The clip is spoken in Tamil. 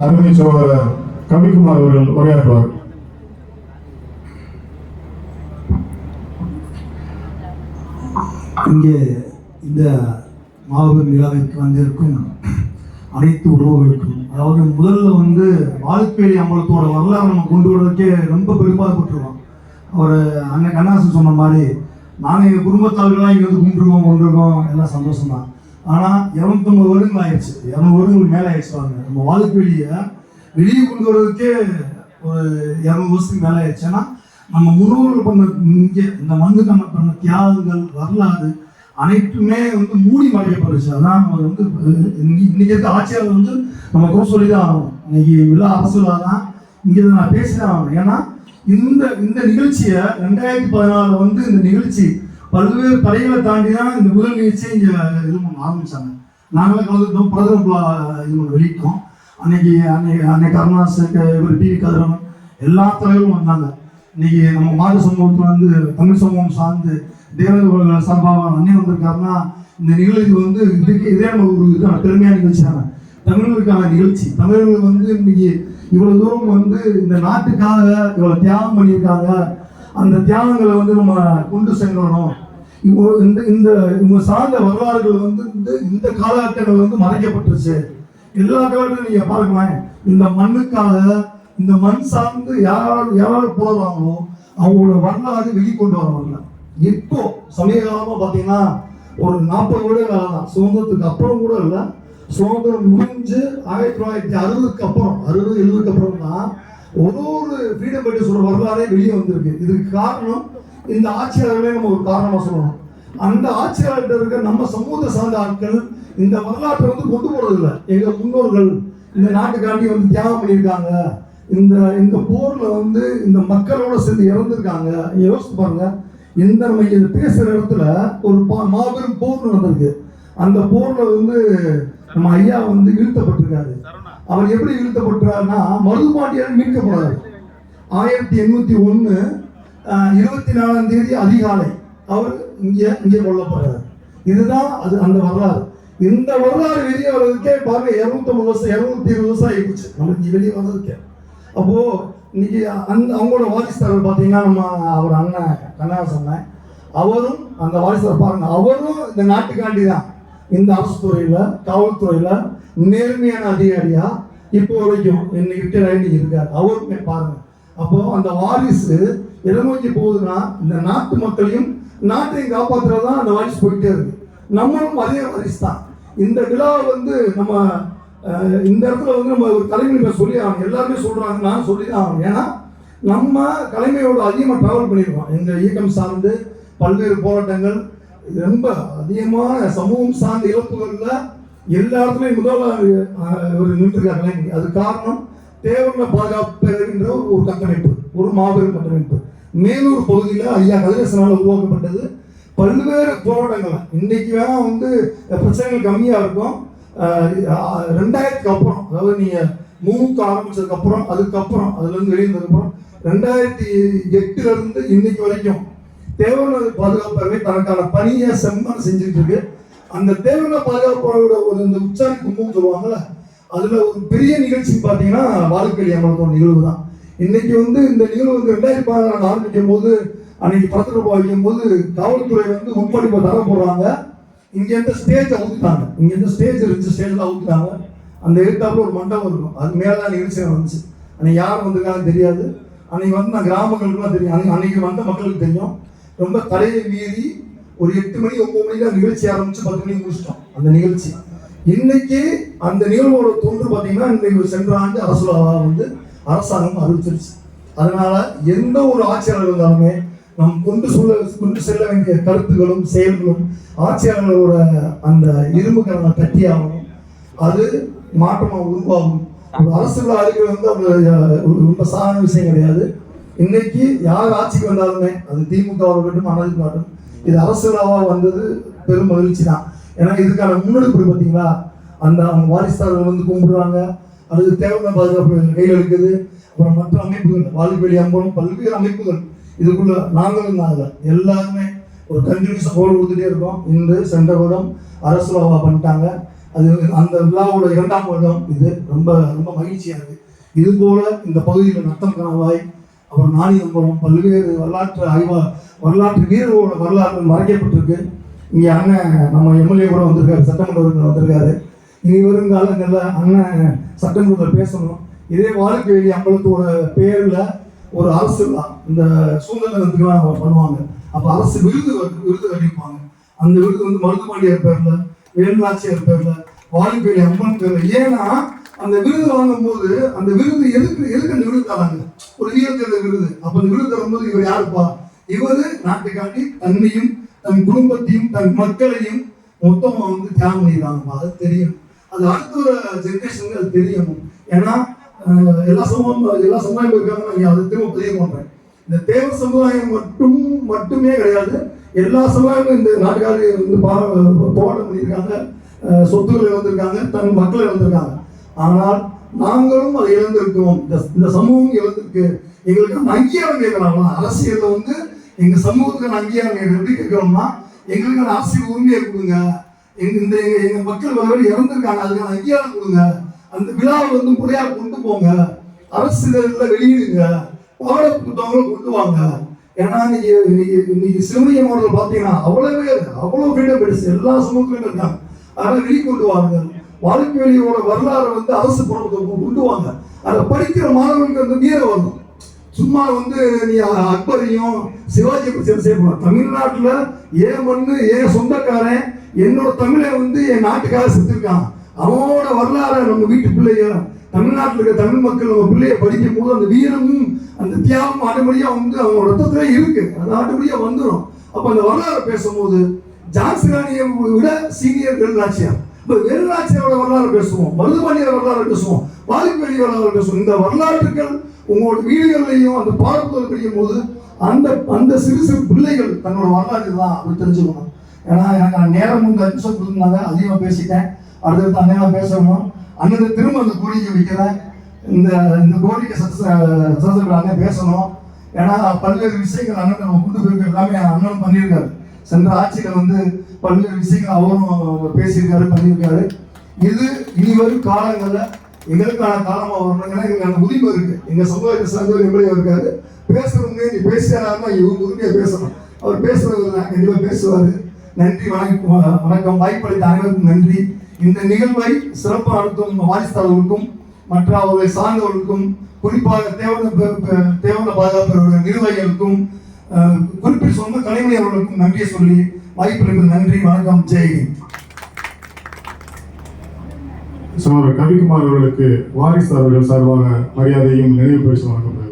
அருமை சகோதரர் கவிக்குமார் அவர்கள் உரையாற்றுவார். இங்கே இந்த மாபெரும் விழாவிற்கு வந்திருக்கும் அனைத்து உறவுகளுக்கும் அதாவது முதல்ல வந்து வாழ்க்கையை அம்பலத்தோட வரலாறு நம்ம கொண்டு வரதுக்கே ரொம்ப பெரும்பாடுபட்டுருக்கோம் அவர் அண்ணன் கண்ணாசன் சொன்ன மாதிரி நாங்கள் எங்கள் குடும்பத்தார்களாக இங்கே வந்து கும்பிட்டுருக்கோம் கொண்டிருக்கோம் எல்லாம் சந்தோஷம் தான் ஆனால் இரநூத்தொம்பது வருடங்கள் ஆயிடுச்சு. இரநூறு வருடங்களுக்கு மேலே ஆயிடுச்சு வாங்க. நம்ம வாழ்க்கையை வெளியே கொண்டு வர்றதுக்கே ஒரு இரநூறு வருஷத்துக்கு மேலே ஆயிடுச்சு. ஏன்னா நம்ம முன்னோர்கள் பண்ண இங்கே இந்த மண்ணுக்கு நம்ம பண்ண தியாகங்கள் வரலாறு அனைத்துமே வந்து மூடி மறைக்கப்படுச்சு அதான் நம்ம வந்து இன்னைக்கு இருக்க ஆட்சியாளர் வந்து நம்ம கூட சொல்லி தான் ஆகணும். இன்னைக்கு விழா அரசு தான் இங்கே நான் பேசி தான் ஆகணும். ஏன்னா இந்த இந்த நிகழ்ச்சியை ரெண்டாயிரத்தி பதினாலில் வந்து இந்த நிகழ்ச்சி பல்வேறு தடைகளை தாண்டி தான் இந்த முதல் நிகழ்ச்சியை இங்கே இது பண்ண ஆரம்பித்தாங்க நாங்களே கலந்துட்டோம் பிரதமர் இது பண்ண வெளியிட்டோம். அன்னைக்கு அன்னைக்கு அன்னைக்கு கருணாஸ் இவர் டி கதிரவன் எல்லா தலைவரும் வந்தாங்க. இன்னைக்கு நம்ம மாத சமூகத்தில் வந்து தமிழ் சமூகம் சார்ந்து தேவேந்திர சார்பாக அண்ணன் வந்திருக்காருன்னா இந்த நிகழ்ச்சி வந்து இதுக்கு இதே நம்ம ஒரு இது பெருமையான நிகழ்ச்சி தானே. தமிழர்களுக்கான நிகழ்ச்சி. தமிழர்கள் வந்து இன்னைக்கு இவ்வளவு தூரம் வந்து இந்த நாட்டுக்காக இவ்வளவு தியாகம் பண்ணியிருக்காங்க. அந்த தியாகங்களை வந்து நம்ம கொண்டு சென்றணும் இப்போ இந்த இந்த இவங்க சார்ந்த வரலாறுகள் வந்து இந்த இந்த காலகட்டங்கள் வந்து மறைக்கப்பட்டுருச்சு. எல்லா காலத்திலும் நீங்கள் பார்க்கலாம். இந்த மண்ணுக்காக இந்த மண் சார்ந்து யாராவது யாராவது போடுறாங்களோ அவங்களோட வரலாறு வெளிக்கொண்டு வரவங்க இப்போ சமீப காலமாக பார்த்தீங்கன்னா ஒரு நாற்பது வருட காலம் தான். சுதந்திரத்துக்கு அப்புறம் கூட இல்லை. சுதந்திரம் முடிஞ்சு ஆயிரத்தி தொள்ளாயிரத்தி அறுபதுக்கு அப்புறம் அறுபது எழுபதுக்கு அப்புறம் தான் ஒரு ஒரு ஃப்ரீடம் ஃபைட்டர் சொல்ற வரலாறே வெளியே வந்திருக்கு. இதுக்கு காரணம் இந்த ஆட்சியாளர்களே நம்ம ஒரு காரணமா சொல்லணும். அந்த ஆட்சியாளர்கிட்ட இருக்க நம்ம சமூகத்தை சார்ந்த ஆட்கள் இந்த வரலாற்றை வந்து கொண்டு போறது எங்கள் எங்க முன்னோர்கள் இந்த நாட்டுக்காண்டி வந்து தியாகம் பண்ணியிருக்காங்க. இந்த இந்த போர்ல வந்து இந்த மக்களோட சேர்ந்து இறந்துருக்காங்க. யோசிச்சு பாருங்க. இந்த நம்ம இது பேசுற இடத்துல ஒரு பா- மாபெரும் போர் நடந்திருக்கு. அந்த போர்ல வந்து நம்ம ஐயா வந்து வீழ்த்தப்பட்டிருக்காரு. அவர் எப்படி வீழ்த்தப்பட்டிருக்காருன்னா மருதுபாண்டியர் மீட்கப்படுறாரு ஆயிரத்தி எண்ணூத்தி ஒன்று இருபத்தி நாலாம் தேதி அதிகாலை அவர் இங்கே இங்கே கொல்லப்படுறார். இதுதான் அது அந்த வரலாறு. இந்த வரலாறு வெளியே வர்றதுக்கே பாருங்க இரநூத்தம்பது வருஷம் இரநூத்தி இருபது வருஷம் ஆயிடுச்சு நமக்கு வெளியே வர்றதுக்கே. அப்போ இன்னைக்கு அந்த அவங்களோட வாரிசுதாரர் பார்த்தீங்கன்னா நம்ம அவர் அண்ணன் கண்ணா சொன்னேன். அவரும் அந்த வாரிசுதார் பாருங்க அவரும் இந்த நாட்டுக்காண்டி தான். இந்த அரசு துறையில் காவல்துறையில் நேர்மையான அதிகாரியா? இப்போ வரைக்கும் என்னை ரிட்டையர் ஆகி அவருமே பாருங்க. அப்போ அந்த வாரிசு எதை நோக்கி போகுதுன்னா இந்த நாட்டு மக்களையும் நாட்டையும் காப்பாற்றுறது தான் அந்த வாரிசு போயிட்டே இருக்கு. நம்மளும் அதே வாரிசு தான் இந்த விழாவை வந்து நம்ம இந்த இடத்துல வந்து நம்ம ஒரு தலைமை சொல்லி ஆகணும் எல்லாருமே சொல்றாங்க நான் சொல்லி தான் ஆகணும். ஏன்னா நம்ம கலைமையோட அதிகமாக ட்ராவல் பண்ணியிருக்கோம் எங்கள் இயக்கம் சார்ந்து பல்வேறு போராட்டங்கள் ரொம்ப அதிகமான சமூகம் சார்ந்த இழப்புகளில் எல்லா இடத்துலையும் முதல்ல அஹ், ஒரு நின்றுருக்காங்க அது காரணம் தேவர்ண பாதுகாப்பு பேரவைன்ற ஒரு ஒரு கட்டமைப்பு ஒரு மாபெரும் கட்டமைப்பு. மேலூர் பகுதியில் ஐயா கதிரேசனால் உருவாக்கப்பட்டது. பல்வேறு போராட்டங்கள் இன்னைக்கு வேணா வந்து பிரச்சனைகள் கம்மியாக இருக்கும். ரெண்டாயிரத்துக்கு அப்புறம் அதாவது நீங்கள் மூக்கு ஆரம்பிச்சதுக்கு அப்புறம் அதுக்கப்புறம் அதுலேருந்து வெளியிருந்ததுக்கப்புறம் ரெண்டாயிரத்தி எட்டுலேருந்து இன்னைக்கு வரைக்கும் தேவன பாதுகாப்பு தனக்கான பணியை செம்மன் செஞ்சுட்டு இருக்கு. அந்த தேவனை பாதுகாப்போட ஒரு இந்த உச்சாரி கும்பம் சொல்லுவாங்கல்ல அதுல ஒரு பெரிய நிகழ்ச்சி பார்த்தீங்கன்னா வாழ்க்கை அமர்த்தம் நிகழ்வு தான். இன்னைக்கு வந்து இந்த நிகழ்வு வந்து ரெண்டாயிரத்தி பதினாறு ஆரம்பிக்கும் போது அன்னைக்கு படத்துல வைக்கும் போது காவல்துறை வந்து முன்படிப்பை தர போடுறாங்க இங்க இருந்து ஸ்டேஜ் ஊத்துட்டாங்க இங்க இருந்து ஸ்டேஜ் இருந்துச்சு ஸ்டேஜ்ல ஊத்துட்டாங்க அந்த எழுத்தாப்புல ஒரு மண்டபம் இருக்கும். அது மேல தான் நிகழ்ச்சி வந்துச்சு அன்னைக்கு யார் வந்திருக்காங்கன்னு தெரியாது. அன்னைக்கு வந்து நான் கிராமங்களுக்குலாம் தெரியும். அன்னைக்கு அன்னைக்கு வந்த மக்களுக்கு தெரியும். ரொம்ப தலையை மீறி ஒரு எட்டு மணி ஒன்பது மணிக்கு தான் நிகழ்ச்சி ஆரம்பிச்சு பத்து மணிக்கு முடிச்சிட்டோம் அந்த நிகழ்ச்சி. இன்னைக்கு அந்த நிகழ்வோட தொன்று பார்த்தீங்கன்னா இன்னைக்கு சென்ற ஆண்டு அரசு வந்து அரசாங்கம் அறிவிச்சிருச்சு. அதனால எந்த ஒரு ஆட்சியாளர் இருந்தாலுமே நாம் கொண்டு சொல்ல கொண்டு செல்ல வேண்டிய கருத்துகளும் செயல்களும் ஆட்சியாளர்களோட அந்த இரும்பு கரணை தட்டி ஆகணும் அது மாற்றமாக உருவாகும். ஒரு அரசு அறிக்கை வந்து அவங்க ரொம்ப சாதாரண விஷயம் கிடையாது. இன்னைக்கு யார் ஆட்சிக்கு வந்தாலுமே அது திமுக இருக்கட்டும் அனதிமுக ஆகட்டும் இது அரசு வந்தது பெரும் மகிழ்ச்சி தான் ஏன்னா இதுக்கான முன்னெடுப்பு பார்த்தீங்களா அந்த அவங்க வாரிசுதாரர்கள் வந்து கும்பிடுறாங்க. அல்லது தேவையான பாதுகாப்பு கையில் இருக்குது. அப்புறம் மற்ற அமைப்புகள் வாலிபலி அம்பலம் பல்வேறு அமைப்புகள். இதுக்குள்ள நாங்களும் நாங்கள் எல்லாருமே ஒரு கண்டினியூஸாக சப்போர்ட் கொடுத்துட்டே இருக்கோம். இன்று சென்ற வருடம் அரசு விழாவா பண்ணிட்டாங்க. அது அந்த விழாவோட இரண்டாம் வருடம் இது. ரொம்ப ரொம்ப மகிழ்ச்சியாக இருக்குது இது போல இந்த பகுதியில் நத்தம் கணவாய் அப்புறம் நாளிதம்பரம் பல்வேறு வரலாற்று ஆய்வா வரலாற்று வீரர்களோட வரலாறு மறைக்கப்பட்டிருக்கு. இங்கே அண்ணன் நம்ம எம்எல்ஏ கூட வந்திருக்காரு சட்டமன்ற உறுப்பினர் வந்திருக்காரு. இனி வரும் காலங்களில் அண்ணன் சட்டமன்றத்தில் பேசணும். இதே வாழ்க்கை அம்பலத்தோட பேரில் ஒரு அரசு தான் இந்த சுதந்திரத்துக்குலாம் பண்ணுவாங்க. அப்போ அரசு விருது விருது கட்டிப்பாங்க அந்த விருது வந்து மருதுபாண்டியர் பேரில் வேலுநாச்சியார் பேர்ல வாலிபேலி அம்மன் பேரில். ஏன்னா அந்த விருது வாங்கும் போது அந்த விருது எதுக்கு எதுக்கு அந்த விருது தராங்க? ஒரு வீரத்தேர்ந்த விருது. அப்ப அந்த விருது தரும்போது இவர் யாருப்பா? இவரு நாட்டுக்காண்டி தன்னையும் தன் குடும்பத்தையும் தன் மக்களையும் மொத்தமா வந்து தியாகம் பண்ணிடுறாங்கப்பா அது தெரியும். அது அடுத்த ஒரு ஜென்ரேஷனுக்கு அது தெரியும். ஏன்னா எல்லா சமூகம் எல்லா சமுதாயம் இருக்காங்க நான் அதை திரும்ப பதிவு பண்றேன். இந்த தேவ சமுதாயம் மட்டும் மட்டுமே கிடையாது. எல்லா சமுதாயமும் இந்த நாட்டுக்காரர் வந்து போராட்டம் பண்ணியிருக்காங்க. அஹ், சொத்துக்களை இழந்திருக்காங்க தன் மக்களை இழந்திருக்காங்க ஆனால் நாங்களும் அதை இழந்திருக்கோம் இந்த சமூகம் இழந்திருக்கு. எங்களுக்கு அங்கீகாரம் கேட்கலாமா அரசியல்ல வந்து எங்க சமூகத்துக்கு அங்கீகாரம் கேட்க- எப்படி கேட்கிறோம்னா எங்களுக்கு அரசியல் உரிமையை கொடுங்க. எங்க இந்த எங்க எங்க மக்கள் வரவேறு இறந்திருக்காங்க. அதுக்கான அங்கீகாரம் கொடுங்க. அந்த விழாவை வந்து முறையா கொண்டு போங்க. அரசியல வெளியிடுங்க. பாட புத்தகங்களை கொண்டு வாங்க. ஏன்னா இன்னைக்கு இன்னைக்கு இன்னைக்கு சிவனிய மாவட்டத்தில் பார்த்தீங்கன்னா அவ்வளவு பேர் அவ்வளோ ஃப்ரீடம் எல்லா சமூகத்திலும் இருக்காங்க. அதெல்லாம் வெளிக்கொண்டு வாங்க வாழ்க்கையோட வரலாறு வந்து அரசு பணத்தை கொண்டு வாங்க அதை படிக்கிற மாணவர்களுக்கு அந்த வீர வரணும். சும்மா வந்து நீ அக்பரையும் சிவாஜி பற்றி செய்யணும் தமிழ்நாட்டில் ஏன் மண்ணு ஏன் சொந்தக்காரன் என்னோட தமிழை வந்து என் நாட்டுக்காக செத்துருக்கான் அவனோட வரலாறை நம்ம வீட்டு பிள்ளைங்க தமிழ்நாட்டில் இருக்க தமிழ் மக்கள் நம்ம பிள்ளைய படிக்கும் போது அந்த வீரமும் அந்த தியாகமும் ஆட்டோமேட்டிக்காக வந்து அவங்க ரத்தத்திலே இருக்கு. அது ஆட்டோமேட்டிக்காக வந்துடும் அப்போ அந்த வரலாறை பேசும்போது ஜான்சி ராணியை விட சீனியர் வேலுநாச்சியார் இப்போ வரலாறு பேசுவோம் மருதுபாண்டியர் வரலாறு பேசுவோம் வாலிபேலி வரலாறு பேசுவோம். இந்த வரலாற்றுகள் உங்களோட வீடுகள்லையும் அந்த பாடப்புத்தகம் படிக்கும் போது அந்த அந்த சிறு சிறு பிள்ளைகள் தன்னோட வரலாறு தான் அப்படி தெரிஞ்சுக்கணும். ஏன்னா எனக்கு நான் நேரம் வந்து அஞ்சு நிமிஷம் கொடுத்துருந்தாங்க அதிகமாக பேசிட்டேன். அடுத்தடுத்து அண்ணன் பேசணும். அண்ணன் திரும்ப அந்த கோரிக்கை வைக்கிறேன். இந்த இந்த கோரிக்கை சத்தப்படுறாங்க பேசணும். ஏன்னா பல்வேறு விஷயங்கள் அண்ணன் நம்ம கொண்டு போயிருக்க எல்லாமே அண்ணன் பண்ணியிருக்காரு. சென்ற ஆட்சியில் வந்து பல்வேறு விஷயங்கள் அவரும் பேசியிருக்காரு பண்ணியிருக்காரு. இது இனி வரும் காலங்களில் எங்களுக்கான காலமா வரணுங்கன்னா எங்களுக்கான உரிமை இருக்கு. எங்க சமுதாயத்தை சார்ந்த எப்படியும் இருக்காரு. பேசுறவங்க நீ பேசுறாருன்னா இவங்க உரிமையை பேசணும். அவர் பேசுறது கண்டிப்பாக பேசுவாரு. நன்றி வணக்கம் வணக்கம். வாய்ப்பளித்த அனைவருக்கும் நன்றி. இந்த நிகழ்வை சிறப்பு நடத்தும் வாரிசுதாரர்களுக்கும் மற்ற அவர்களை சார்ந்தவர்களுக்கும் குறிப்பாக தேவன தேவன பாதுகாப்பு நிர்வாகிகளுக்கும் குறிப்பிட்டு சொன்ன கலைமணி அவர்களுக்கும் நன்றியை சொல்லி வாய்ப்பிற்கு நன்றி வணக்கம் ஜெய் சார் கவிக்குமார் அவர்களுக்கு வாரிசு அவர்கள் சார்பாக மரியாதையும் நினைவு பரிசு வழங்கப்படுகிறது.